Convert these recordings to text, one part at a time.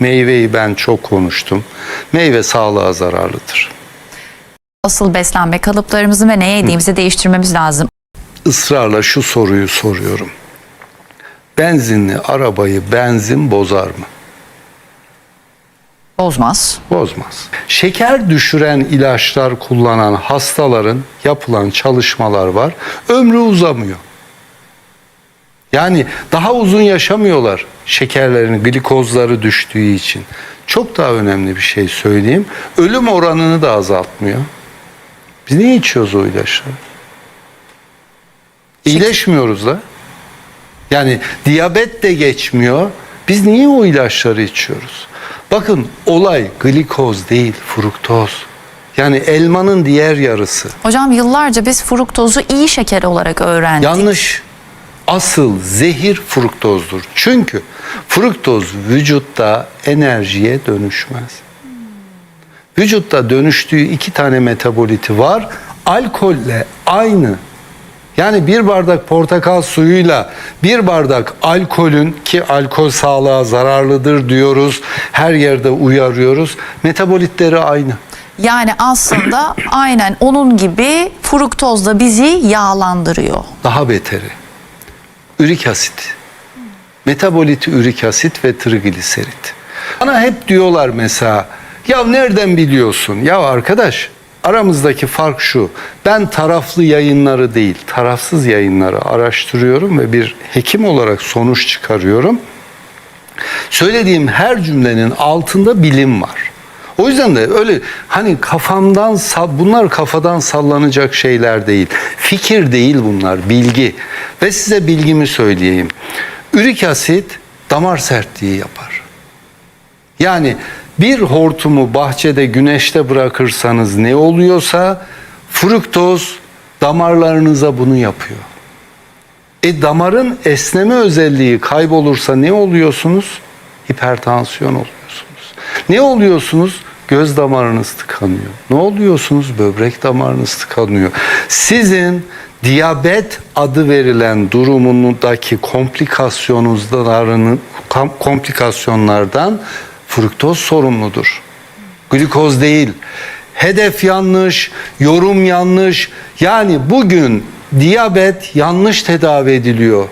Meyveyi ben çok konuştum. Meyve sağlığa zararlıdır. Asıl beslenme kalıplarımızı ve ne yediğimizi değiştirmemiz lazım. Israrla şu soruyu soruyorum. Benzinli arabayı benzin bozar mı? Bozmaz. Bozmaz. Şeker düşüren ilaçlar kullanan hastaların yapılan çalışmalar var. Ömrü uzamıyor. Yani daha uzun yaşamıyorlar şekerlerin, glikozları düştüğü için. Çok daha önemli bir şey söyleyeyim. Ölüm oranını da azaltmıyor. Biz niye içiyoruz o ilaçları? İyileşmiyoruz da. Yani diyabet de geçmiyor. Biz niye o ilaçları içiyoruz? Bakın olay glikoz değil, fruktoz. Yani elmanın diğer yarısı. Hocam yıllarca biz fruktozu iyi şeker olarak öğrendik. Yanlış. Asıl zehir fruktozdur. Çünkü fruktoz vücutta enerjiye dönüşmez. Vücutta dönüştüğü iki tane metaboliti var. Alkolle aynı. Yani bir bardak portakal suyuyla bir bardak alkolün ki alkol sağlığa zararlıdır diyoruz. Her yerde uyarıyoruz. Metabolitleri aynı. Yani aslında aynen onun gibi fruktoz da bizi yağlandırıyor. Daha beteri. Ürik asit. Metaboliti ürik asit ve trigliserit. Bana hep diyorlar mesela ya nereden biliyorsun? Ya arkadaş aramızdaki fark şu. Ben taraflı yayınları değil tarafsız yayınları araştırıyorum ve bir hekim olarak sonuç çıkarıyorum. Söylediğim her cümlenin altında bilim var. O yüzden de öyle hani kafamdan bunlar kafadan sallanacak şeyler değil. Fikir değil bunlar, bilgi. Ve size bilgimi söyleyeyim. Ürik asit damar sertliği yapar. Yani bir hortumu bahçede güneşte bırakırsanız ne oluyorsa fruktoz damarlarınıza bunu yapıyor. E damarın esneme özelliği kaybolursa ne oluyorsunuz? Hipertansiyon oluyorsunuz. Ne oluyorsunuz? Göz damarınız tıkanıyor. Ne oluyorsunuz? Böbrek damarınız tıkanıyor. Sizin diyabet adı verilen durumundaki komplikasyonlarının kom- komplikasyonlardan fruktoz sorumludur. Glikoz değil. Hedef yanlış, yorum yanlış. Yani bugün diyabet yanlış tedavi ediliyor.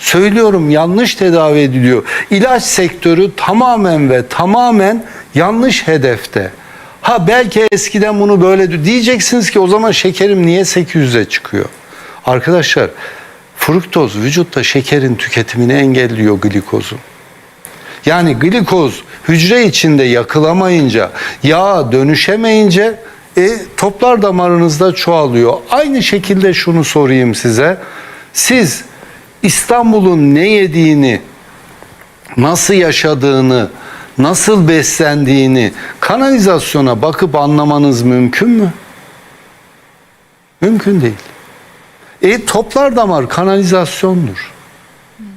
Söylüyorum yanlış tedavi ediliyor. İlaç sektörü tamamen ve tamamen yanlış hedefte. Ha belki eskiden bunu böyle diyeceksiniz ki o zaman şekerim niye 800'e çıkıyor? Arkadaşlar fruktoz vücutta şekerin tüketimini engelliyor glikozun. Yani glikoz hücre içinde yakılamayınca, yağa dönüşemeyince e, toplar damarınızda çoğalıyor. Aynı şekilde şunu sorayım size. Siz İstanbul'un ne yediğini, nasıl yaşadığını, nasıl beslendiğini kanalizasyona bakıp anlamanız mümkün mü? Mümkün değil. E toplar damar kanalizasyondur.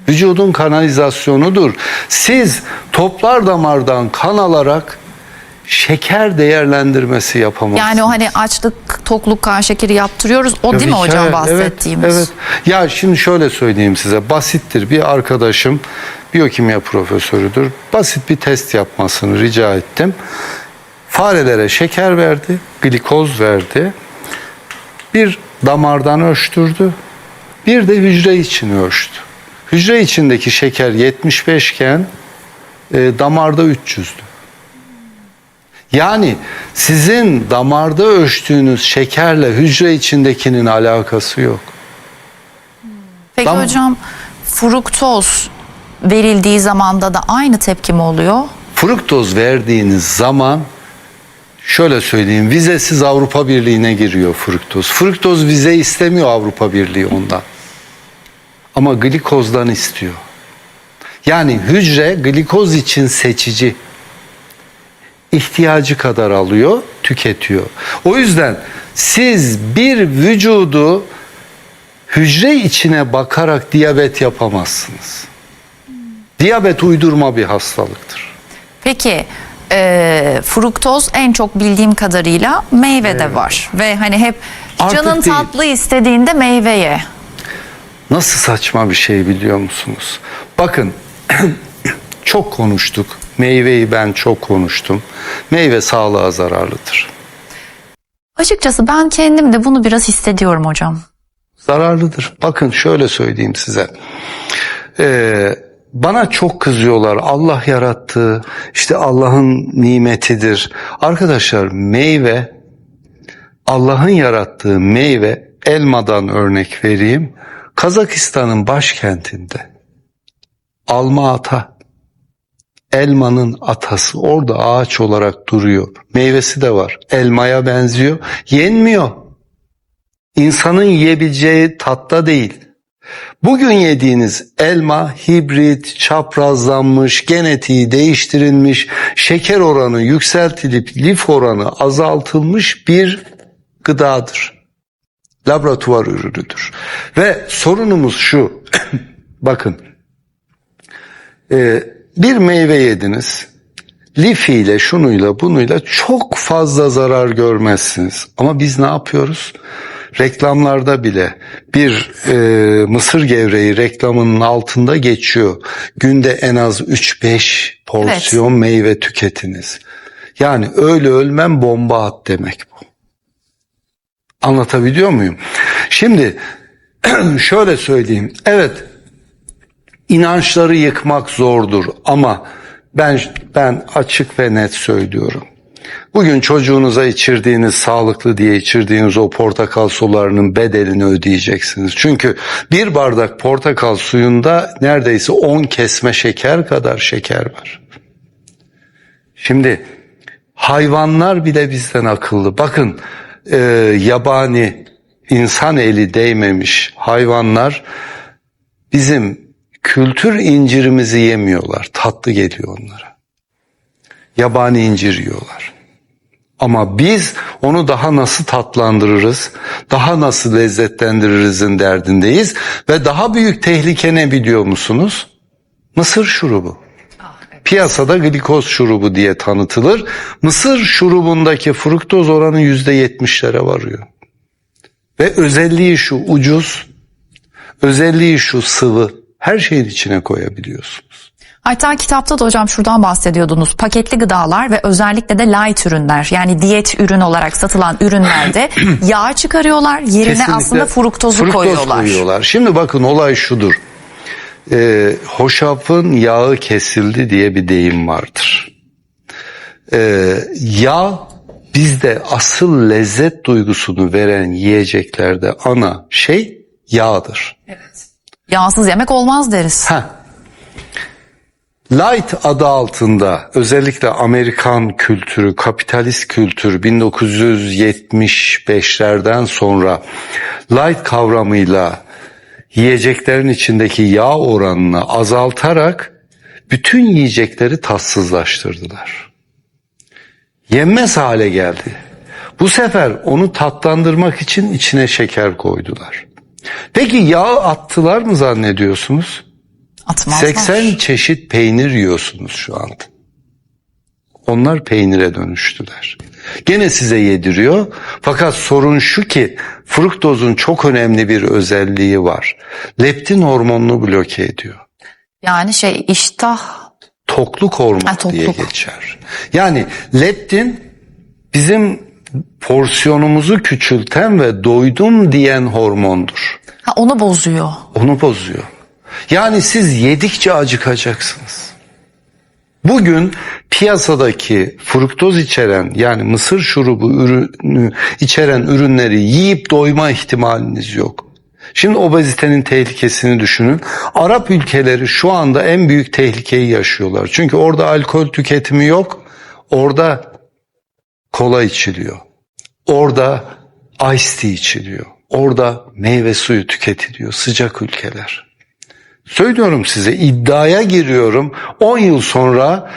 Vücudun kanalizasyonudur. Siz toplar damardan kan alarak şeker değerlendirmesi yapamazsınız. Yani o hani açlık, tokluk, kan şekeri yaptırıyoruz. O değil mi ki, hocam bahsettiğimiz? Evet, evet. Ya şimdi şöyle söyleyeyim size. Basittir. Bir arkadaşım biyokimya profesörüdür. Basit bir test yapmasını rica ettim. Farelere şeker verdi, glikoz verdi. Bir damardan ölçtürdü. Bir de hücre için ölçtü. Hücre içindeki şeker 75 iken e, damarda 300'dü. Yani sizin damarda ölçtüğünüz şekerle hücre içindekinin alakası yok. Peki Tamam. hocam fruktoz verildiği zamanda da aynı tepki mi oluyor? Fruktoz verdiğiniz zaman şöyle söyleyeyim vizesiz Avrupa Birliği'ne giriyor fruktoz. Fruktoz vize istemiyor Avrupa Birliği ondan. Ama glikozdan istiyor. Yani hücre glikoz için seçici. İhtiyacı kadar alıyor, tüketiyor. O yüzden siz bir vücudu hücre içine bakarak diyabet yapamazsınız. Diyabet uydurma bir hastalıktır. Peki e, fruktoz en çok bildiğim kadarıyla meyvede var. Ve hani hep Artık canın değil. tatlı istediğinde meyveye. Nasıl saçma bir şey biliyor musunuz? Bakın çok konuştuk. Meyveyi ben çok konuştum. Meyve sağlığa zararlıdır. Açıkçası ben kendim de bunu biraz hissediyorum hocam. Zararlıdır. Bakın şöyle söyleyeyim size. Ee, bana çok kızıyorlar. Allah yarattı. İşte Allah'ın nimetidir. Arkadaşlar meyve Allah'ın yarattığı meyve elmadan örnek vereyim. Kazakistan'ın başkentinde Alma Ata elmanın atası orada ağaç olarak duruyor. Meyvesi de var. Elmaya benziyor. Yenmiyor. İnsanın yiyebileceği tatta değil. Bugün yediğiniz elma hibrit, çaprazlanmış, genetiği değiştirilmiş, şeker oranı yükseltilip lif oranı azaltılmış bir gıdadır. Laboratuvar ürünüdür. Ve sorunumuz şu. Bakın. Ee, bir meyve yediniz. Lifiyle, şunuyla, bunuyla çok fazla zarar görmezsiniz. Ama biz ne yapıyoruz? Reklamlarda bile bir e, mısır gevreği reklamının altında geçiyor. Günde en az 3-5 porsiyon meyve tüketiniz. Yani öyle ölmem bomba at demek bu. Anlatabiliyor muyum? Şimdi şöyle söyleyeyim. Evet inançları yıkmak zordur ama ben ben açık ve net söylüyorum. Bugün çocuğunuza içirdiğiniz sağlıklı diye içirdiğiniz o portakal sularının bedelini ödeyeceksiniz. Çünkü bir bardak portakal suyunda neredeyse 10 kesme şeker kadar şeker var. Şimdi hayvanlar bile bizden akıllı. Bakın e, yabani insan eli değmemiş hayvanlar bizim kültür incirimizi yemiyorlar. Tatlı geliyor onlara. Yabani incir yiyorlar. Ama biz onu daha nasıl tatlandırırız, daha nasıl lezzetlendiririzin derdindeyiz ve daha büyük tehlike ne biliyor musunuz? Mısır şurubu. Piyasada glikoz şurubu diye tanıtılır. Mısır şurubundaki fruktoz oranı yüzde yetmişlere varıyor. Ve özelliği şu ucuz, özelliği şu sıvı. Her şeyin içine koyabiliyorsunuz. Hatta kitapta da hocam şuradan bahsediyordunuz. Paketli gıdalar ve özellikle de light ürünler yani diyet ürün olarak satılan ürünlerde yağ çıkarıyorlar. Yerine Kesinlikle aslında fruktozu fruktoz koyuyorlar. koyuyorlar. Şimdi bakın olay şudur. Ee, hoşafın yağı kesildi diye bir deyim vardır. Ee, yağ bizde asıl lezzet duygusunu veren yiyeceklerde ana şey yağdır. Yağsız yemek olmaz deriz. Heh. Light adı altında özellikle Amerikan kültürü, kapitalist kültür 1975'lerden sonra light kavramıyla yiyeceklerin içindeki yağ oranını azaltarak bütün yiyecekleri tatsızlaştırdılar. Yenmez hale geldi. Bu sefer onu tatlandırmak için içine şeker koydular. Peki yağ attılar mı zannediyorsunuz? Atmazlar. 80 çeşit peynir yiyorsunuz şu anda. Onlar peynire dönüştüler. Gene size yediriyor. Fakat sorun şu ki fruktozun çok önemli bir özelliği var. Leptin hormonunu bloke ediyor. Yani şey iştah Tokluk hormonu Ha, tokluk. diye geçer. Yani leptin bizim porsiyonumuzu küçülten ve doydum diyen hormondur. Ha, onu bozuyor. Onu bozuyor. Yani siz yedikçe acıkacaksınız. Bugün piyasadaki fruktoz içeren yani mısır şurubu ürünü içeren ürünleri yiyip doyma ihtimaliniz yok. Şimdi obezitenin tehlikesini düşünün. Arap ülkeleri şu anda en büyük tehlikeyi yaşıyorlar. Çünkü orada alkol tüketimi yok. Orada kola içiliyor. Orada ice tea içiliyor. Orada meyve suyu tüketiliyor. Sıcak ülkeler. Söylüyorum size iddiaya giriyorum 10 yıl sonra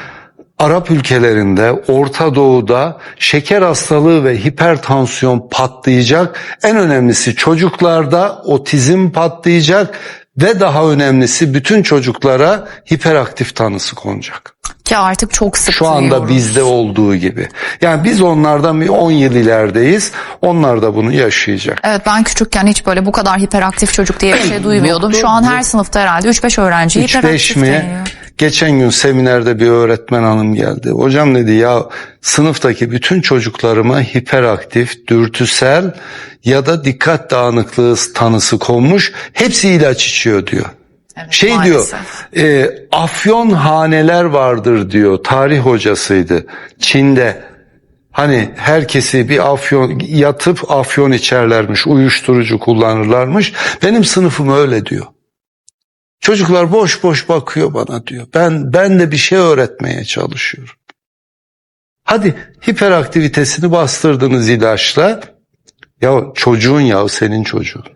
Arap ülkelerinde, Orta Doğu'da şeker hastalığı ve hipertansiyon patlayacak. En önemlisi çocuklarda otizm patlayacak ve daha önemlisi bütün çocuklara hiperaktif tanısı konacak. Ki artık çok sık Şu anda bizde olduğu gibi. Yani biz onlardan bir 10 yıl ilerideyiz. Onlar da bunu yaşayacak. Evet ben küçükken hiç böyle bu kadar hiperaktif çocuk diye bir şey duymuyordum. Şu an her sınıfta herhalde 3-5 öğrenci 3-5 hiperaktif mi? deniyor. Geçen gün seminerde bir öğretmen hanım geldi. Hocam dedi ya sınıftaki bütün çocuklarıma hiperaktif, dürtüsel ya da dikkat dağınıklığı tanısı konmuş. Hepsi ilaç içiyor diyor. Evet, şey maalesef. diyor, e, afyon haneler vardır diyor. Tarih hocasıydı. Çin'de. Hani herkesi bir afyon yatıp afyon içerlermiş, uyuşturucu kullanırlarmış. Benim sınıfım öyle diyor. Çocuklar boş boş bakıyor bana diyor. Ben ben de bir şey öğretmeye çalışıyorum. Hadi hiperaktivitesini bastırdınız ilaçla. Ya çocuğun ya senin çocuğun.